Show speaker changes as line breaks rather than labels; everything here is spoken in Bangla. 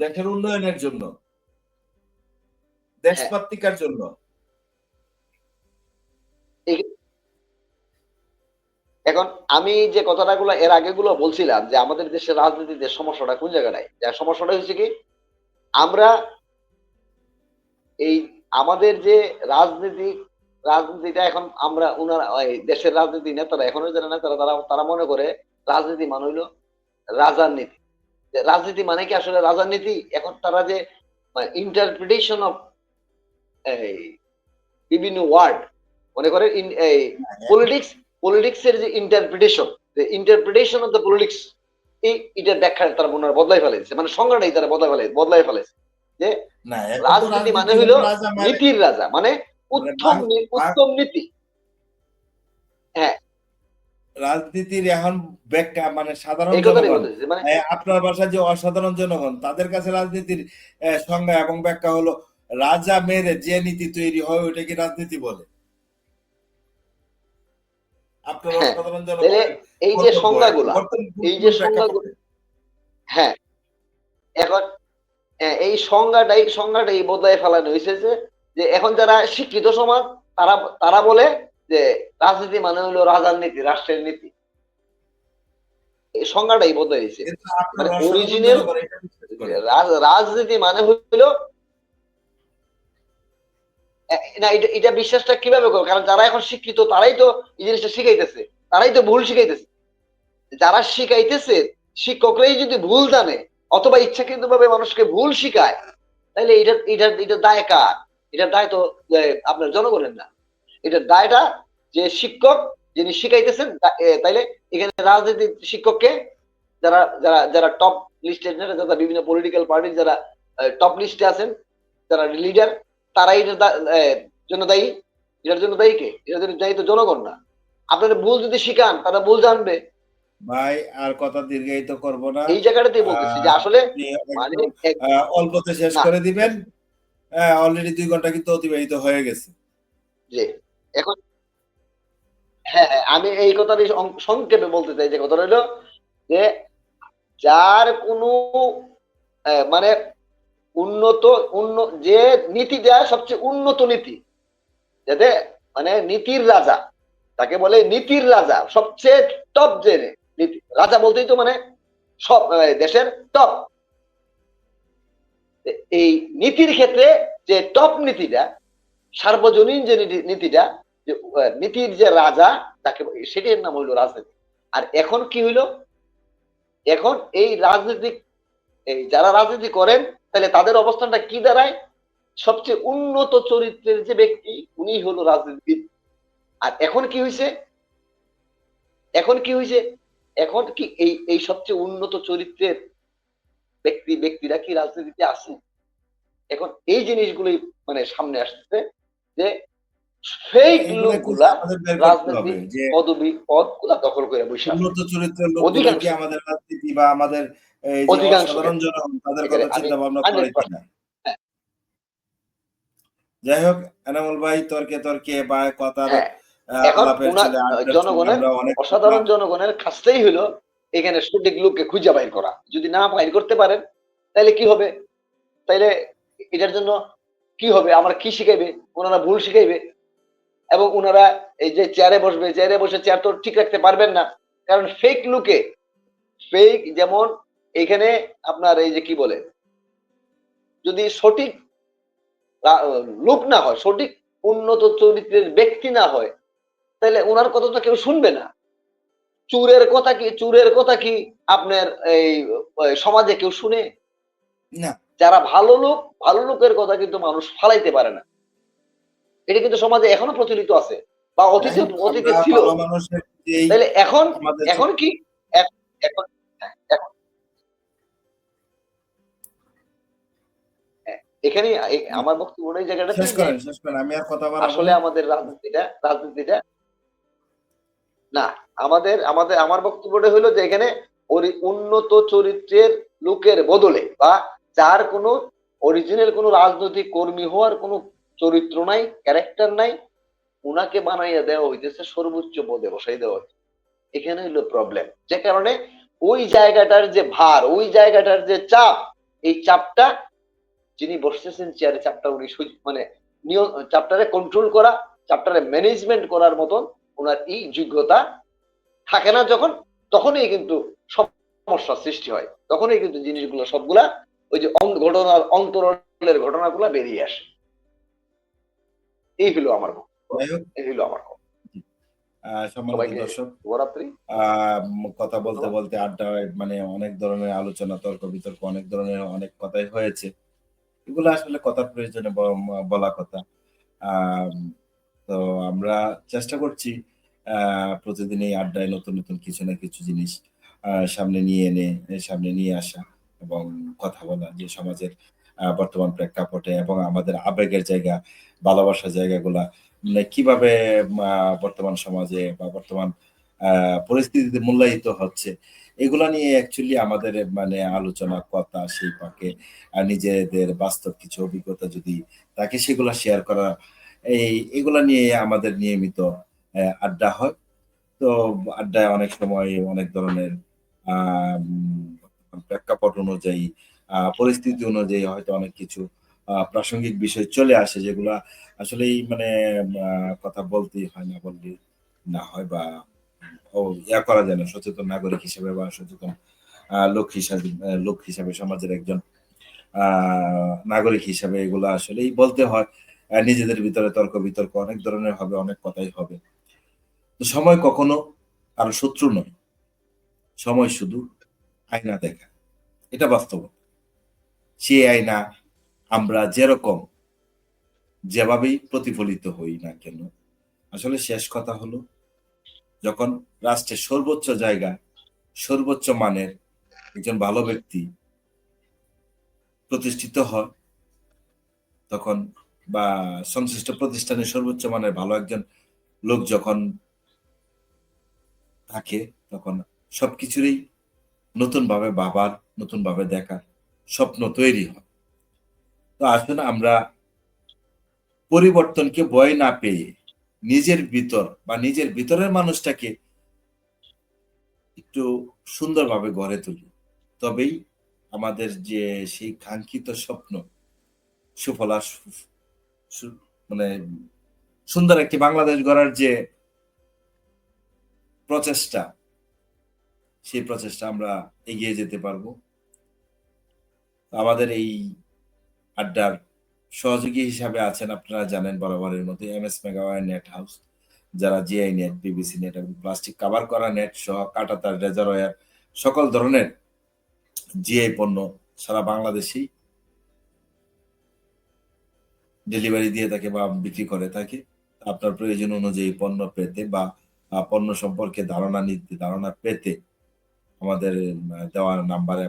দেশের উন্নয়নের জন্য দেশপাত্রিকার জন্য।
এখন আমি যে কথাটাগুলো এর আগে গুলো বলছিলাম যে আমাদের দেশের রাজনীতিতে সমস্যাটা কোন জায়গাটায় সমস্যাটা হচ্ছে কি? আমরা এই আমাদের যে রাজনীতি রাজনীতিটা এখন আমরা উনারা দেশের রাজনীতি নেতারা এখনও যারা নেতারা তারা তারা মনে করে রাজনীতি মানে হইল রাজার নীতি। রাজনীতি মানে কি আসলে রাজার নীতি এখন তারা যে ইন্টারপ্রিটেশন অফ এই বিভিন্ন ওয়ার্ড মনে করে এই পলিটিক্স পলিটিক্স এর যে interpretation interpretation of the politics এই এটার ব্যাখ্যা তারা মনে হয় বদলাই ফেলেছে। মানে সংজ্ঞাটাই তারা বদলাই ফেলে বদলাই ফেলেছে। যে রাজনীতি মানে
রাজা মানে-
নীতির রাজা মানে উত্তম উত্তম নীতি।
রাজনীতির এখন ব্যাখ্যা মানে সাধারণ জনগণ
মানে
এ, আপনার বাসায় যে অসাধারণ জনগণ তাদের কাছে রাজনীতির সংজ্ঞা এবং ব্যাখ্যা হলো রাজা মেরে যে নীতি তৈরি হয় ওইটা কি রাজনীতি বলে? আপনার
হ্যাঁ,
অসাধারণ জনগণ
এই যে সংজ্ঞাগুলা এই যে সংজ্ঞাগুলো হ্যাঁ এখন হ্যাঁ, এই সংজ্ঞাটাই সংজ্ঞাটাই বদলাই ফেলানো হয়েছে যে এখন যারা শিক্ষিত সমাজ তারা তারা বলে যে রাজনীতি মানে হলো রাজার নীতি রাষ্ট্রের নীতি। এই সংজ্ঞাটাই বদলাই হয়েছে। মানে original রাজনীতি মানে হলো না এটা এটা বিশ্বাসটা কীভাবে করবে? কারণ যারা এখন শিক্ষিত তারাই তো এই জিনিসটা শিখাইতেছে। তারাই তো ভুল শিখাইতেছে। যারা শিখাইতেছে শিক্ষকরাই যদি ভুল জানে অথবা ইচ্ছাকৃত ভাবে মানুষকে ভুল শিখায় তাহলে এটা এটা এটা দায় কার? এটার দায় তো আপনার জনগণের না। এটার দায়টা যে শিক্ষক যিনি শিখাইতেছেন তাইলে এখানে রাজনীতি শিক্ষককে যারা যারা যারা টপ লিস্টে যারা বিভিন্ন পলিটিক্যাল পার্টির যারা টপ লিস্টে আছেন যারা লিডার তারাই এটার জন্য দায়ী। এটার জন্য দায়ী কে? এটার জন্য দায়ী তো জনগণ না। আপনারা ভুল যদি শিখান তারা ভুল জানবে।
ভাই আর কথা দীর্ঘায়িত করব না।
এই জায়গাটাতে বলতেছি যে আসলে মানে
অল্পতে শেষ করে দিবেন। হ্যাঁ অলরেডি দুই ঘণ্টা কিন্তু অতিবাহিত হয়ে গেছে।
যে এখন হ্যাঁ হ্যাঁ, আমি এই কথাটি সংক্ষেপে বলতে চাই যে কথাটা হলো যে যার কোনো মানে উন্নত উন্ন যে নীতি দেয় সবচেয়ে উন্নত নীতি যাতে মানে নীতির রাজা তাকে বলে নীতির রাজা সবচেয়ে টপ যে নীতি রাজা বলতেই তো মানে সব দেশের টপ এই নীতির ক্ষেত্রে যে টপ নীতিটা সার্বজনীন যে নীতি- নীতিটা যে নীতির যে রাজা, তাকে সেটির নাম হইল রাজনীতি। আর এখন কি হইল? এখন এই রাজনৈতিক এই যারা রাজনীতি করেন, তাহলে তাদের অবস্থানটা কি দাঁড়ায়? সবচেয়ে উন্নত চরিত্রের যে ব্যক্তি, উনি হলো রাজনীতিবিদ। আর এখন কি হয়েছে এখন কি হয়েছে এখন কি এই এই সবচেয়ে উন্নত চরিত্রের ব্যক্তি, ব্যক্তিরা কি রাজনীতিতে আছে এখন এই জিনিসগুলোই মানে সামনে আসতেছে যে ফেক লোকগুলা
আমাদের বের করতে হবে
রাজনীতি
যে
পদবি পদগুলা দখল করে বসে
উন্নত চরিত্রের আমাদের রাজনীতি বা আমাদের সাধারণ জনগণ তাদের কথা চিন্তা ভাবনা করে কিনা
হ্যাঁ।
যাই হোক এনামুল ভাই তর্কে তর্কে বা কথার
হ্যাঁ। জনগণের অসাধারণ জনগণের কাজটাই হলো এখানে সঠিক লোককে খুঁজে বাইর করা। যদি না বাইর করতে পারেন তাহলে কি হবে? তাইলে এটার জন্য কি হবে? আমরা কি শিখাইবে? ওনারা ভুল শিখাইবে? এবং ওনারা এই যে চেয়ারে বসবে চেয়ারে বসে চেয়ার তো ঠিক রাখতে পারবেন না। কারণ ফেক লুকে ফেক যেমন এখানে আপনার এই যে কি বলে যদি সঠিক লুক না হয় সঠিক উন্নত চরিত্রের ব্যক্তি না হয় তাহলে ওনার কথা তো কেউ শুনবে না। চুরের কথা কি চুরের কথা কি আপনার এই সমাজে কেউ শুনে?
না।
যারা ভালো লোক ভালো লোকের কথা কিন্তু মানুষ ফালাইতে পারে না। এটা কিন্তু সমাজে এখনও প্রচলিত আছে বা অতীতে অতীতে ছিল। তাহলে এখন এখন কি? এখ- এখন এখন আমার বক্তব্য এই জায়গাটা
শেষ করেন শেষ করেন আমি আর কথা বাড়াবো
আসলে আমাদের রাজনীতিটা রাজনীতিটা না আমাদের আমাদের আমার বক্তব্যটা হলো যে এখানে ওরি- উন্নত চরিত্রের লোকের বদলে বা যার কোনো অরিজিনাল কোনো রাজনৈতিক কর্মী হওয়ার কোনো চরিত্র নাই ক্যারেক্টার নাই, উনাকে বানাইয়া দেওয়া হইতেছে সর্বোচ্চ পদে বসাই দেওয়া হচ্ছে এখানে হলো প্রবলেম যে কারণে ওই জায়গাটার যে ভার, ওই জায়গাটার যে চাপ, এই চাপটা যিনি বসতেছেন চেয়ারে চাপটা উনি মানে নিয়ম চাপটারে কন্ট্রোল করা চাপটারে ম্যানেজমেন্ট করার মতন ওনার এই যোগ্যতা থাকে না যখন, তখনই কিন্তু সমস্যার সৃষ্টি হয়। তখনই কিন্তু জিনিসগুলো সবগুলা ওই যে ঘটনার অন্তরের ঘটনাগুলা বেরিয়ে আসে। এই হলো আমার। এই হলো আমার কথা।
সম্মানিত দর্শক বলতে বলতে আড্ডায় মানে অনেক ধরনের আলোচনা তর্ক বিতর্ক অনেক ধরনের অনেক কথাই হয়েছে। এগুলো আসলে কথার প্রয়োজনে বলা কথা। তো আমরা চেষ্টা করছি আহ, প্রতিদিন এই আড্ডায় নতুন নতুন কিছু না কিছু জিনিস আহ, সামনে নিয়ে এনে সামনে নিয়ে আসা এবং কথা বলা যে সমাজের বর্তমান প্রেক্ষাপটে এবং আমাদের আবেগের জায়গা, ভালোবাসার জায়গাগুলা। মানে কীভাবে বর্তমান সমাজে বা বর্তমান পরিস্থিতিতে মূল্যায়িত হচ্ছে, এগুলা নিয়ে অ্যাকচুয়ালি আমাদের মানে আলোচনা, কথা, সেই পাকে নিজেদের বাস্তব কিছু অভিজ্ঞতা যদি তাকে সেগুলা শেয়ার করা, এই, এগুলা নিয়ে আমাদের নিয়মিত আড্ডা হয়। তো আড্ডায় অনেক সময় অনেক ধরনের প্রেক্ষাপট অনুযায়ী পরিস্থিতি অনুযায়ী হয়তো অনেক কিছু প্রাসঙ্গিক বিষয় চলে আসে যেগুলা আসলেই মানে কথা বলতেই হয় না, বললে না হয় বা ইয়া করা যায় না। সচেতন নাগরিক হিসেবে বা সচেতন লোক হিসাবে লোক হিসাবে, সমাজের একজন নাগরিক হিসাবে এগুলো আসলেই বলতে হয়। নিজেদের ভিতরে তর্ক বিতর্ক অনেক ধরনের হবে, অনেক কথাই হবে। সময় কখনো কারও শত্রু নয়। সময় শুধু আয়না দেখা। এটা বাস্তব সেই আয়না আমরা যেরকম যেভাবেই প্রতিফলিত হই না কেন, আসলে শেষ কথা হলো, যখন রাষ্ট্রের সর্বোচ্চ জায়গা, সর্বোচ্চ মানের একজন ভালো ব্যক্তি প্রতিষ্ঠিত হয়, তখন বা সংশ্লিষ্ট প্রতিষ্ঠানের সর্বোচ্চ মানের ভালো একজন লোক যখন থাকে, তখন সবকিছুরই নতুন ভাবে ভাবার নতুন ভাবে দেখার স্বপ্ন তৈরি হয়। তো আসুন আমরা পরিবর্তনকে ভয় না পেয়ে নিজের ভিতর বা নিজের ভিতরের মানুষটাকে একটু সুন্দরভাবে গড়ে তুলি। তবেই আমাদের যে সেই কাঙ্ক্ষিত স্বপ্ন, সুফলা মানে সুন্দর একটি বাংলাদেশ গড়ার যে প্রচেষ্টা, সেই প্রচেষ্টা আমরা এগিয়ে যেতে পারব। আমাদের এই আড্ডার সহযোগী হিসাবে আছেন আপনারা জানেন বরাবরের মতো M S megawire net house, যারা জিআই নেট, বিবিসি নেট এবং প্লাস্টিক কাভার করা নেট সহ কাটাতার রেজারওয়ার সকল ধরনের জিআই পণ্য সারা বাংলাদেশেই ডেলিভারি দিয়ে থাকে বা বিক্রি করে থাকে। আপনার প্রয়োজন অনুযায়ী পণ্য পেতে বা পণ্য সম্পর্কে ধারণা নিতে, ধারণা পেতে আমাদের দেওয়ার দেওয়া নাম্বারে